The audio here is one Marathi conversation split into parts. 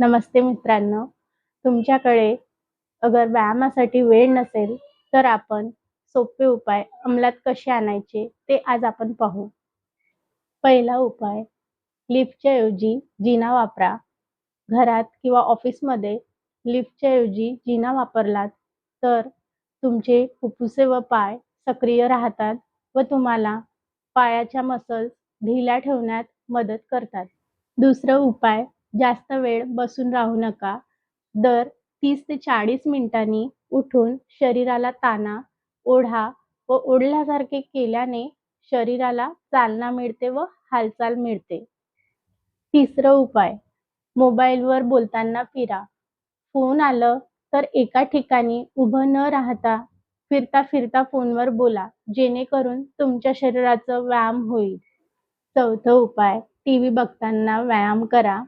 नमस्ते मित्रांनो. तुमच्याकडे अगर व्यायामासाठी वेळ नसेल तर आपण सोपे उपाय अंमलात कसे आणायचे ते आज आपण पाहू. पहिला उपाय लिफ्टच्या ऐवजी जिना वापरा. घरात किंवा ऑफिसमध्ये लिफ्टच्या ऐवजी जिना वापरलात तर तुमचे फुफ्फुसे व पाय सक्रिय राहतात व तुम्हाला पायाच्या मसल्स ढिला ठेवण्यात मदत करतात. दुसरं उपाय जास्त वेळ बसून राहू नका. दर तीस ते चाळीस मिनिटांनी उठून शरीराला ताना ओढा व ओढल्यासारखे केल्याने शरीराला चालना मिळते व हालचाल मिळते. तिसरं उपाय मोबाईलवर बोलताना फिरा. फोन आलं तर एका ठिकाणी उभं न राहता फिरता फिरता फोनवर बोला जेणेकरून तुमच्या शरीराचं व्यायाम होईल. चौथा उपाय टी व्ही बघताना व्यायाम करा.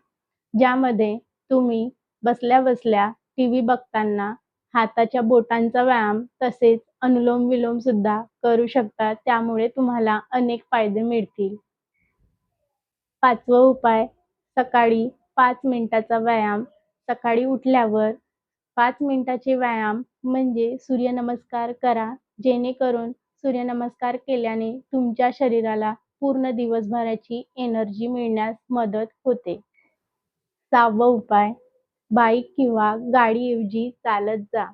ज्यामध्ये तुम्ही बसल्या बसल्या टी व्ही बघताना हाताच्या बोटांचा व्यायाम तसेच अनुलोम विलोम सुद्धा करू शकता. त्यामुळे तुम्हाला अनेक फायदे मिळतील. पाचवा उपाय सकाळी पाच मिनिटाचा व्यायाम. सकाळी उठल्यावर पाच मिनिटाचे व्यायाम म्हणजे सूर्यनमस्कार करा जेणेकरून सूर्यनमस्कार केल्याने तुमच्या शरीराला पूर्ण दिवसभराची एनर्जी मिळण्यास मदत होते. सहावा उपाय. बाईक किंवा गाडीऐवजी चालत जा.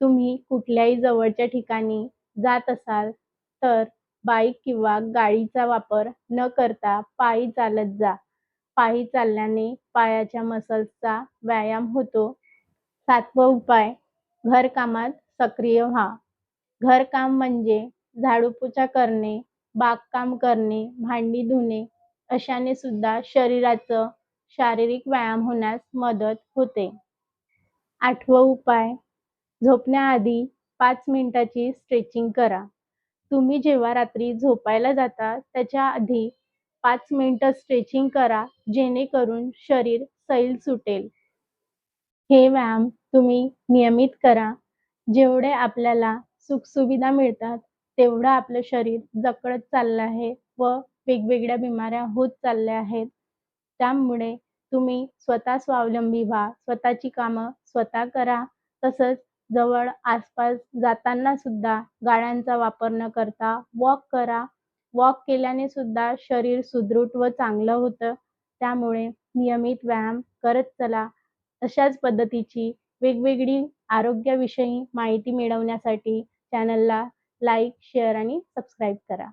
तुम्ही कुठल्याही जवळच्या ठिकाणी जात असाल तर बाईक किंवा गाडीचा वापर न करता पायी चालत जा. पायी चालल्याने पायाच्या मसल्सचा व्यायाम होतो. सातवा उपाय घरकामात सक्रिय व्हा. घरकाम म्हणजे झाडूपोछा करणे बागकाम करणे भांडी धुणे अशाने सुद्धा शरीराचं शारीरिक व्यायाम होण्यास मदत होते. आठवा उपाय झोपण्याआधी पाच मिनिटाची स्ट्रेचिंग करा. तुम्ही जेव्हा रात्री झोपायला जाता त्याच्या आधी पाच मिनिटं स्ट्रेचिंग करा जेणेकरून शरीर सैल सुटेल. हे व्यायाम तुम्ही नियमित करा. जेवढे आपल्याला सुखसुविधा मिळतात तेवढं आपलं शरीर जकडत चाललं आहे व वेगवेगळ्या बिमाऱ्या होत चालल्या आहेत. त्यामुळे तुम्ही स्वतः स्वावलंबी व्हा स्वतःची कामं स्वतः करा. तसंच जवळ आसपास जाताना सुद्धा गाड्यांचा वापर न करता वॉक करा. वॉक केल्याने सुद्धा शरीर सुदृढ व चांगलं होतं. त्यामुळे नियमित व्यायाम करत चला. अशाच पद्धतीची वेगवेगळी आरोग्याविषयी माहिती मिळवण्यासाठी चॅनलला लाईक शेअर आणि सबस्क्राईब करा.